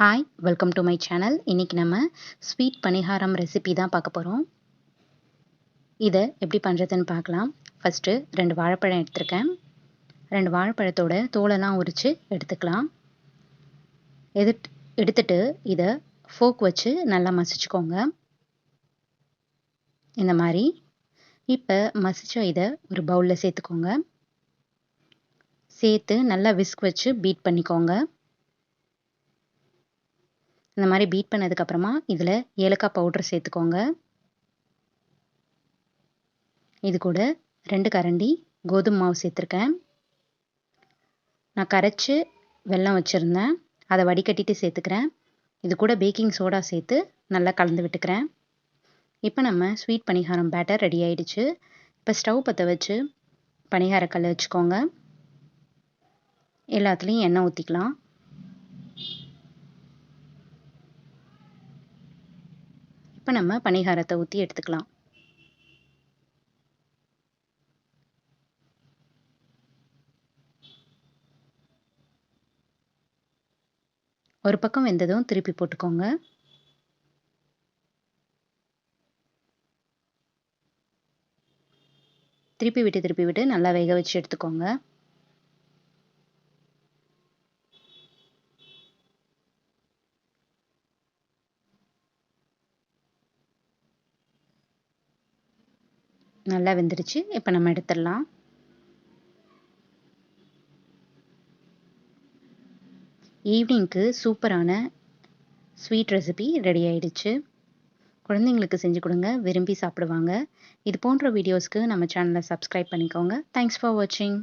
Hi welcome to my channel இன்றைக்கி நம்ம sweet பணிகாரம் recipe தான் பார்க்க போகிறோம் இதை எப்படி பண்ணுறதுன்னு பார்க்கலாம். ஃபஸ்ட்டு ரெண்டு வாழைப்பழம் எடுத்திருக்கேன். ரெண்டு வாழைப்பழத்தோட தோலெல்லாம் உரித்து எடுத்துக்கலாம். எது எடுத்துட்டு இதை ஃபோக் வச்சு நல்லா மசிச்சுக்கோங்க. இந்த மாதிரி. இப்போ மசித்த இதை ஒரு பவுலில் சேர்த்துக்கோங்க. சேர்த்து நல்லா விஸ்க் வச்சு பீட் பண்ணிக்கோங்க. இந்த மாதிரி பீட் பண்ணதுக்கப்புறமா இதில் ஏலக்காய் பவுட்ரு சேர்த்துக்கோங்க. இது கூட ரெண்டு கரண்டி கோதுமை மாவு சேர்த்துருக்கேன். நான் கரைச்சி வெல்லம் வச்சுருந்தேன். அதை வடிகட்டிட்டு சேர்த்துக்கிறேன். இது கூட பேக்கிங் சோடா சேர்த்து நல்லா கலந்து விட்டுக்கிறேன். இப்போ நம்ம ஸ்வீட் பணிகாரம் பேட்டர் ரெடி ஆயிடுச்சு. இப்போ ஸ்டவ் பற்ற வச்சு பணிகாரக்கல் வச்சுக்கோங்க. எல்லாத்துலேயும் எண்ணெய் ஊற்றிக்கலாம் இப்போ நம்ம பணிகாரத்தை ஊற்றி எடுத்துக்கலாம். ஒரு பக்கம் வெந்ததும் திருப்பி போட்டுக்கோங்க. திருப்பி விட்டு திருப்பி விட்டு நல்லா வேக வச்சு எடுத்துக்கோங்க. நல்லா வெந்துடுச்சு. இப்போ நம்ம எடுத்துடலாம். ஈவினிங்க்கு சூப்பரான ஸ்வீட் ரெசிபி ரெடி ஆயிடுச்சு. குழந்தைங்களுக்கு செஞ்சு கொடுங்க விரும்பி சாப்பிடுவாங்க. இது போன்ற வீடியோஸ்க்கு நம்ம சேனலை சப்ஸ்கிரைப் பண்ணிக்கோங்க. தேங்க்ஸ் ஃபார் வாட்சிங்